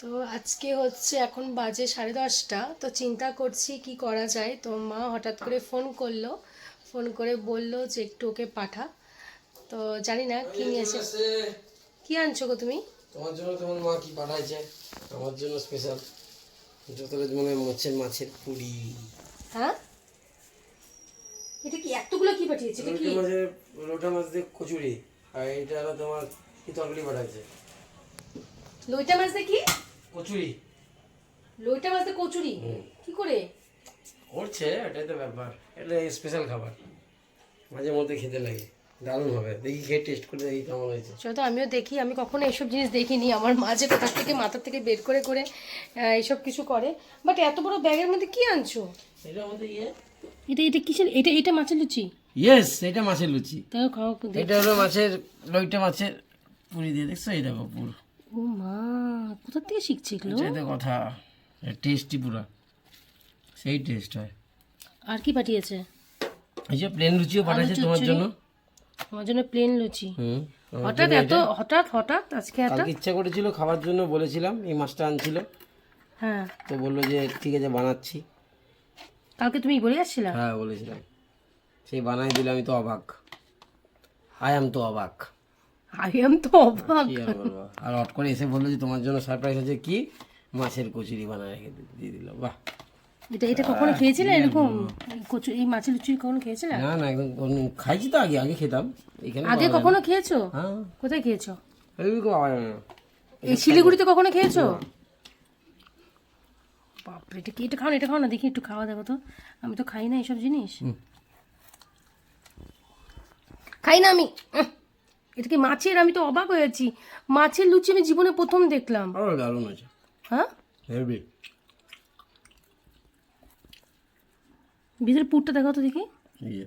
তো আজকে হচ্ছে এখন বাজে সাড়ে দশটা তো চিন্তা করছি কি করা যায়। তো মা হঠাৎ করে ফোন করল ফোন করে বলল যে একটু ওকে পাঠা। তো জানি না কি নিয়েছে। কি আনছো গো তুমি? তোমার জন্য তোমার মা কি পাঠাইছে? আমার জন্য স্পেশাল যতটা মানে মাছের মাছের পুরি। হ্যাঁ? এটা কি এতগুলো কি পাঠিয়েছে? এটা কি? মাছের লোটা মাছ দিয়ে কচুরি। আর এটা তোমার কি তরকারি পাঠাইছে। লইটা মাছ দিয়ে কি কচুরি। লইটা মাছ কচুরি। কি করে? করছে এটাই তো ব্যাপার। এটা স্পেশাল খাবার। মাঝে মধ্যে খেতে লাগে। দারুণ হবে। দেখি খেয়ে টেস্ট করে দেখি কেমন হয়েছে। চলো তো আমিও দেখি। আমি কখনো এইসব জিনিস দেখিনি। আমার মাঝে কোথা থেকে মাথার থেকে বের করে করে এইসব কিছু করে। বাট এত বড় ব্যাগের মধ্যে কি আনছো? এটা আমাদের ইয়ে। এটা এটা কিসের? এটা এটা মাছের লুচি? ইয়েস এটা মাছের লুচি। তাও খাও এটা হলো মাছের লইটা মাছের পুরি দিয়ে। দেখছ? এই দেখো পুরো। কোথা থেকে শিখছে এগুলো? কথা। টেস্টি পুরো। সেই টেস্ট হয়। আর কি পাঠিয়েছে? এই যে প্লেন লুচিও পাঠাইছে তোমার জন্য। আমার জন্য প্লেন লুচি। হুম হঠাৎ এত হঠাৎ হঠাৎ আজকে এত ইচ্ছা করেছিল খাবার জন্য বলেছিলাম এই মাছটা আনছিল। হ্যাঁ। তো বলল যে ঠিক আছে বানাচ্ছি। কালকে তুমি বলে যাচ্ছিলা হ্যাঁ বলেছিলাম। সেই বানাই দিলে আমি তো অবাক। আই আম তো অবাক। আই এম তো অবাক। কি আর বলব? আর হট করে এসে বলল যে তোমার জন্য সারপ্রাইজ আছে কি? মাছের কচুরি বানায় রেখে দিয়ে দিল বাহ। এটা এটা কখনো খেয়েছিলে এরকম? কচু এই মাছের লুচি কখনো খেয়েছিলে? না না একদম কোন- খাইছি তো আগে আগে খেতাম। এখানে আগে কখনো খেয়েছো? হ্যাঁ। কোথায় খেয়েছো? এই। এই শিলিগুড়িতে কখনো খেয়েছো? বাপরে এটা কি এটা খাও না এটা খাও না দেখি একটু খাওয়া দেখো তো। আমি তো খাই না এইসব জিনিস। খাই না আমি। উহ, এটা কি মাছের? আমি তো অবাক হয়েছি মাছের লুচি আমি জীবনে প্রথম দেখলাম। দারুণ আছে হ্যাঁ? হেভি। ভিতরে পুরটা দেখো তো দেখি। ইয়ে।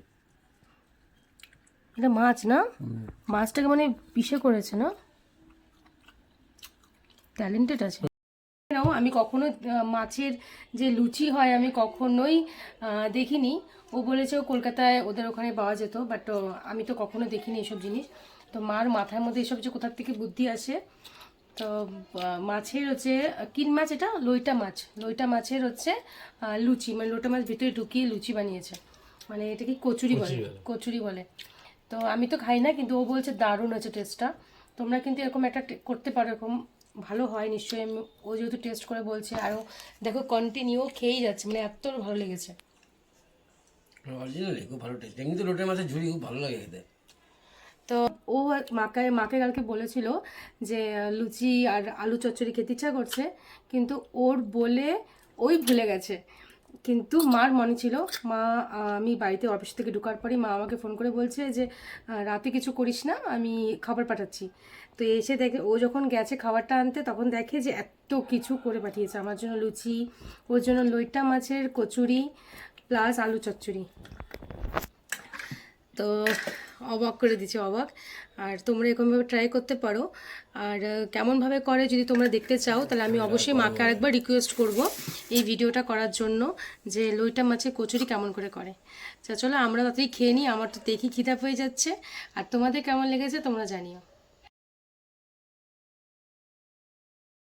এটা মাছ না? মাছটাকে মানে পিষে করেছে না? ট্যালেন্টেড আছে। আমি কখনো মাছের যে লুচি হয় আমি কখনোই দেখিনি। ও বলেছে ও কলকাতায় ওদের ওখানে পাওয়া যেত বাট আমি তো কখনো দেখিনি এসব জিনিস। তো মার মাথার মধ্যে এসব যে কোথার থেকে বুদ্ধি আসে তো মাছের হচ্ছে কিন মাছ এটা? লইটা মাছ। লইটা মাছের হচ্ছে লুচি। মানে লোটা মাছ ভিতরে ঢুকিয়ে লুচি বানিয়েছে। মানে এটা কি কচুরি বলে। কচুরি বলে। তো আমি তো খাই না কিন্তু ও বলছে দারুণ আছে টেস্টটা তোমরা কিন্তু এরকম একটা করতে পারো এরকম ভালো হয় নিশ্চয়ই। আমি ও যেহেতু টেস্ট করে বলছে আরও দেখো কন্টিনিউ খেয়েই যাচ্ছে। মানে এত ভালো লেগেছে। অরিজিনালি খুব ভালো টেস্ট এমনি তো লোটের মাছের ঝুড়ি খুব ভালো লাগে খেতে। তো ও মাকে মাকে কালকে বলেছিল যে, লুচি আর আলু চচ্চড়ি খেতে ইচ্ছা করছে, কিন্তু ওর বলে ওই ভুলে গেছে। কিন্তু মার মনে ছিল, মা, আমি বাড়িতে অফিস থেকে ঢোকার পরেই মা আমাকে ফোন করে বলছে যে রাতে কিছু করিস না, আমি খাবার পাঠাচ্ছি। তো এসে দেখে, ও যখন গেছে খাবারটা আনতে, তখন দেখে যে এত কিছু করে পাঠিয়েছে। আমার জন্য লুচি, ওর জন্য লইটা মাছের কচুরি, প্লাস আলু চচ্চড়ি। তো অবাক করে দিচ্ছে অবাক। আর তোমরা এরকমভাবে ট্রাই করতে পারো। আর কেমনভাবে করে যদি তোমরা দেখতে চাও তাহলে আমি অবশ্যই মাকে আরেকবার রিকোয়েস্ট করব এই ভিডিওটা করার জন্য যে লইটা মাছের কচুরি কেমন করে করে। চলো আমরা তাতেই খেয়ে নিই আমার তো দেখি খিদা হয়ে যাচ্ছে। আর তোমাদের কেমন লেগেছে তোমরা জানিও।